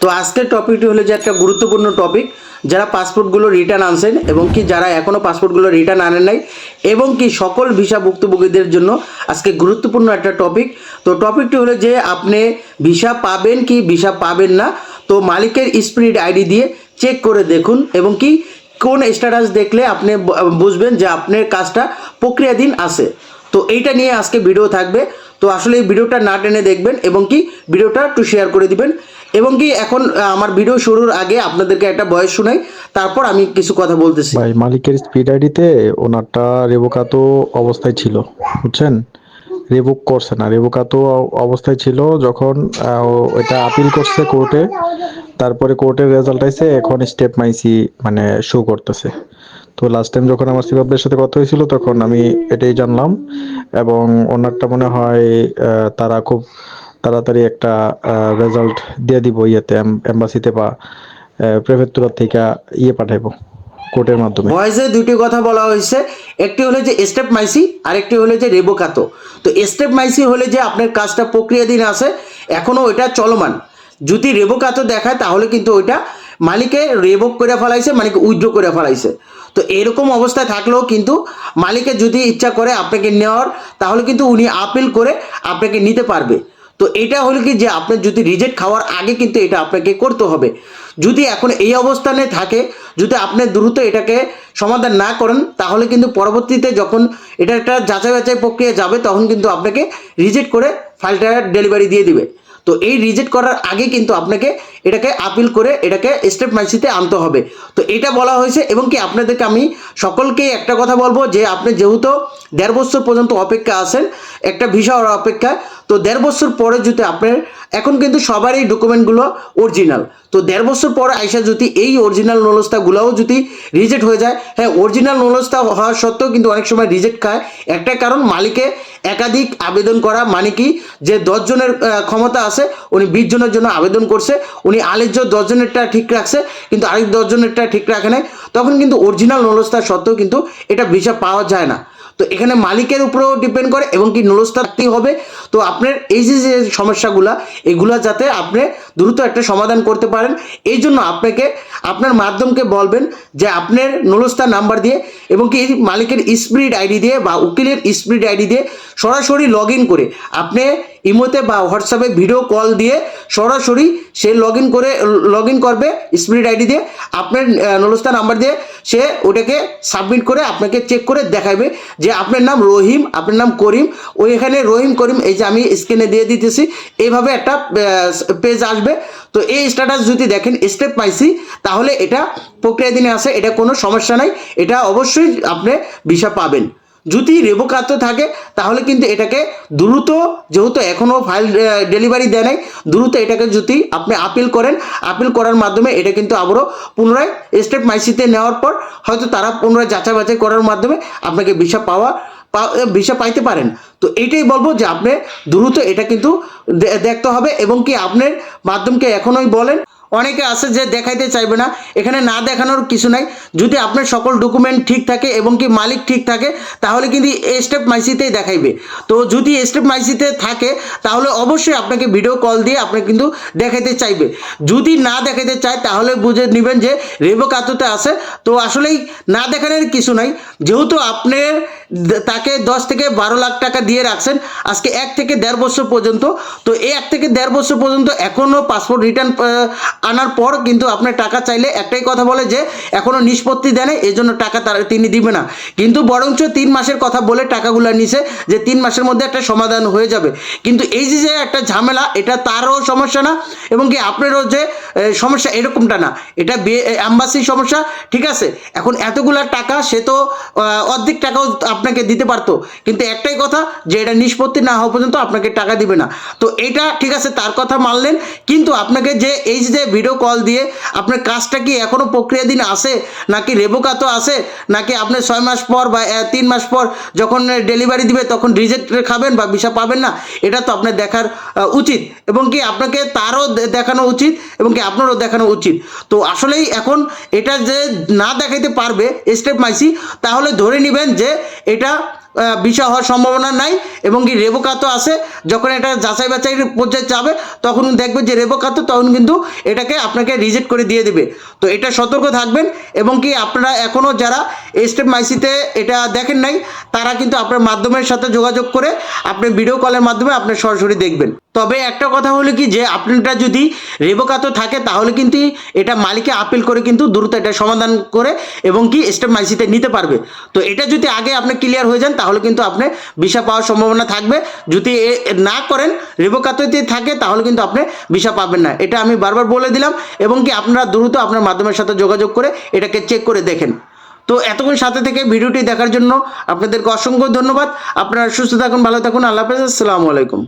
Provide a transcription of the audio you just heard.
তো আজকের টপিকটি হলো যে একটা গুরুত্বপূর্ণ টপিক যারা পাসপোর্টগুলো রিটার্ন আনছেন এবং কি যারা এখনও পাসপোর্টগুলো রিটার্ন আনেন নাই এবং কি সকল ভিসা ভুক্তভোগীদের জন্য আজকে গুরুত্বপূর্ণ একটা টপিক তো টপিকটি হলো যে আপনি ভিসা পাবেন কি ভিসা পাবেন না, তো মালিকের স্পিরিট আইডি দিয়ে চেক করে দেখুন এবং কি কোন স্ট্যাটাস দেখলে আপনি বুঝবেন যে আপনার কাজটা প্রক্রিয়াধীন আছে। তো এইটা নিয়ে আজকে ভিডিও থাকবে। তো আসলে এই ভিডিওটা না টেনে দেখবেন এবং কি ভিডিওটা একটু শেয়ার করে দিবেন। এবং কি এখন আমার ভিডিও শুরুর আগে আপনাদেরকে একটা বয়স শোনাই, তারপর আমি কিছু কথা বলতেছি। ভাই, মালিকের স্পিড আইডিতে ওনারটা রেবোকা তো অবস্থায় ছিল, বুঝছেন? রেবুক করছে না, রেবোকাতো অবস্থায় ছিল যখন এটা আপিল করছে কোর্টে তারপরে কোর্টের রেজাল্ট আইছে, এখন স্টেপ মাইসি মানে শো করতেছে। তো লাস্ট টাইম যখন আমার সিবাবের সাথে কথা হয়েছিল, তখন আমি এটাই জানলাম এবং ওনারটা মনে হয় তারা খুব তাড়াতাড়ি একটা রেজাল্ট দিয়ে দিব ইয়েতে এম্বাসিতে বা প্রেফেক্টুরার থেকে ইয়ে পাঠাইবো কোর্টের মাধ্যমে। ভয়েসে দুটি কথা বলা হয়েছে, একটি হলো যে স্টেপ মাইসি আর একটি হলো যে রেবোকাতো তো স্টেপ মাইসি হলে যে আপনার কাজটা প্রক্রিয়াধীন আছে এখনও ওইটা চলমান। যদি রেবোকাতো দেখায়, তাহলে কিন্তু ওইটা মালিকে রেবক করে ফেলাইছে, মালিকে উইথড্র করে ফেলাইছে। তো এরকম অবস্থায় থাকলেও কিন্তু মালিকে যদি ইচ্ছা করে আপনাকে নেওয়ার, তাহলে কিন্তু উনি আপিল করে আপনাকে নিতে পারবে। তো এটা হলো কি যে আপনার যদি রিজেক্ট খাওয়ার আগে কিন্তু এটা আপনাকে করতে হবে। যদি এখন এই অবস্থানে থাকে, যদি আপনি দ্রুত এটাকে সমাধান না করেন, তাহলে কিন্তু পরবর্তীতে যখন এটা একটা যাচাই বাছাই প্রক্রিয়া যাবে, তখন কিন্তু আপনাকে রিজেক্ট করে ফাইলটা ডেলিভারি দিয়ে দিবে। তো এই রিজেক্ট করার আগে কিন্তু আপনাকে এটাকে আপিল করে এটাকে স্টেপ মাইসিতে আনতে হবে। তো এটা বলা হয়েছে এবং কি আপনাদেরকে আমি সকলকে একটা কথা বলব যে আপনি যেহেতু দেড় বছর পর্যন্ত অপেক্ষা আছেন, একটা ভিসা অপেক্ষা তো দেড় বছর পরে যদি আপনার, এখন কিন্তু সবারই ডকুমেন্টগুলো অরিজিনাল তো দেড় বছর পর আইসা যদি এই অরিজিনাল নলস্তাগুলোও যদি রিজেক্ট হয়ে যায় হ্যাঁ অরিজিনাল নলস্তা হওয়ার সত্ত্বেও কিন্তু অনেক সময় রিজেক্ট খায়। একটা কারণ, মালিকে একাধিক আবেদন করা মানে কি, যে দশজনের ক্ষমতা আছে, উনি বিশ জনের জন্য আবেদন করছে, উনি আলের দশজনেরটা ঠিক রাখছে, কিন্তু আরেক দশজনেরটা ঠিক রাখে নাই। তখন কিন্তু অরিজিনাল নলস্তা সত্ত্বেও কিন্তু এটা ভিসা পাওয়া যায় না। তো এখানে মালিকের উপরেও ডিপেন্ড করে এবং কি নলস্তা থাকতেই হবে। তো আপনার এই যে যে সমস্যাগুলো, এগুলো যাতে আপনি দ্রুত একটা সমাধান করতে পারেন। এই জন্য আপনাকে, আপনার মাধ্যমকে বলবেন যে আপনার নলস্তা নাম্বার দিয়ে এবং কি মালিকের স্পিরিট আইডি দিয়ে বা উকিলের স্পিরিট আইডি দিয়ে সরাসরি লগ করে আপনি ইমোতে বা হোয়াটসঅ্যাপে ভিডিও কল দিয়ে সরাসরি সে লগ ইন করে লগ ইন করবে স্পিরিট আইডি দিয়ে। আপনার নলস্তা নাম্বার দিয়ে সে ওটাকে সাবমিট করে আপনাকে চেক করে দেখাবে যে আপনার নাম রহিম, আপনার নাম করিম। ওই এখানে রহিম, করিম, এই যে আমি স্ক্রিনে দিয়ে দিতেছি। এইভাবে একটা পেজ আসবে। তো এই স্ট্যাটাস যদি দেখেন স্টেপ পাইছি, তাহলে এটা প্রক্রিয়া দিনে আসে, এটা কোনো সমস্যা নাই। এটা অবশ্যই আপনি ভিসা পাবেন। যদি রেবোকাত থাকে, তাহলে কিন্তু এটাকে দ্রুত, যেহেতু এখনও ফাইল ডেলিভারি দেয় নাই, দ্রুত এটাকে যদি আপনি আপিল করেন আপিল করার মাধ্যমে এটা কিন্তু আবারও পুনরায় স্টেপ মাইসিতে নেওয়ার পর, হয়তো তারা পুনরায় যাচাই বাছাই করার মাধ্যমে আপনাকে ভিসা পাওয়া ভিসা পাইতে পারেন। তো এইটাই বলব যে আপনি দ্রুত এটা কিন্তু দেখতে হবে এবং কি আপনার মাধ্যমকে এখনোই বলেন। অনেকে আছে যে দেখাইতে চাইবে না, এখানে না দেখানোর কিছু নাই। যদি আপনার সকল ডকুমেন্ট ঠিক থাকে এবং কি মালিক ঠিক থাকে, তাহলে কিন্তু স্টেপ মাইসিতেই দেখাইবে। তো যদি স্টেপ মাইসিতে থাকে, তাহলে অবশ্যই আপনাকে ভিডিও কল দিয়ে আপনি কিন্তু দেখাইতে চাইবে। যদি না দেখাইতে চায়, তাহলে বুঝে নেবেন যে রেবো কাতুতে আছে। তো আসলেই না দেখানোর কিছু নাই। যেহেতু আপনি দ- তাকে দশ থেকে বারো লাখ টাকা দিয়ে রাখছেন। আজকে এক থেকে দেড় বছর পর্যন্ত। তো এই এক থেকে দেড় বছর পর্যন্ত এখনও পাসপোর্ট রিটার্ন আনার পর কিন্তু আপনার টাকা চাইলে একটাই কথা বলে যে, এখনও নিষ্পত্তি দেয় এই জন্য টাকা তার, তিনি দিবে না। কিন্তু বরঞ্চ তিন মাসের কথা বলে টাকাগুলো নিছে, যে তিন মাসের মধ্যে একটা সমাধান হয়ে যাবে। কিন্তু এই যে একটা ঝামেলা, এটা তারও সমস্যা না, এবং কি আপনারও যে সমস্যা এরকমটা না। এটা অ্যাম্বাসির সমস্যা, ঠিক আছে? এখন এতগুলা টাকা, সে তো অর্ধেক টাকাও আপনাকে দিতে পারতো। কিন্তু একটাই কথা, যে এটা নিষ্পত্তি না হওয়া পর্যন্ত আপনাকে টাকা দিবে না। তো এটা, ঠিক আছে, তার কথা মানলেন, কিন্তু আপনাকে যে, এই যে ভিডিও কল দিয়ে আপনার কাজটা কি এখনও প্রক্রিয়াধীন আছে? নাকি রেবোকাতো আছে? নাকি আপনি ছয় মাস পর বা তিন মাস পর যখন ডেলিভারি দিবে, তখন রিজেক্ট খাবেন বা ভিসা পাবেন না? এটা তো আপনার দেখার উচিত। এবং কি আপনাকে তারও দেখানো উচিত। এবং কি আপনারও দেখানো উচিত। তো আসলেই এখন এটা যে না দেখাইতে পারবে স্টেপ মাইসি, তাহলে ধরে নেবেন যে এটা বিষয় হওয়ার সম্ভাবনা নাই এবং কি রেবোকাতো আছে। যখন এটা যাচাই বাছাইয়ের পর্যায়ে যাবে, তখন দেখবে যে রেবোকাতো তখন কিন্তু এটাকে আপনাকে রিজেক্ট করে দিয়ে দেবে। তো এটা সতর্ক থাকবেন এবং কি আপনারা এখনও যারা স্টেপ মাইসিতে এটা দেখেন নাই, তারা কিন্তু আপনার মাধ্যমের সাথে যোগাযোগ করে আপনি ভিডিও কলের মাধ্যমে আপনি সরাসরি দেখবেন। তবে একটা কথা হলো কি যে আপনারটা যদি রেবোকাতো থাকে, তাহলে কিন্তু এটা মালিকে আপিল করে কিন্তু দ্রুত এটা সমাধান করে এবং কি স্টেপ মাইসিতে নিতে পারবে। তো এটা যদি আগে আপনি ক্লিয়ার হয়ে যান, তাহলে কিন্তু আপনি ভিসা পাওয়ার সম্ভাবনা থাকবে। যদি না করেন, রেবোকাতোতে থাকে, তাহলে কিন্তু আপনি ভিসা পাবেন না। এটা আমি বারবার বলে দিলাম এবং কি আপনারা দ্রুত আপনার মাধ্যমের সাথে যোগাযোগ করে এটাকে চেক করে দেখেন। তো এতক্ষণ সাথে থেকে ভিডিওটি দেখার জন্য আপনাদেরকে অসংখ্য ধন্যবাদ। আপনারা সুস্থ থাকুন, ভালো থাকুন, আল্লাহ হাফেজ, আসসালামু আলাইকুম।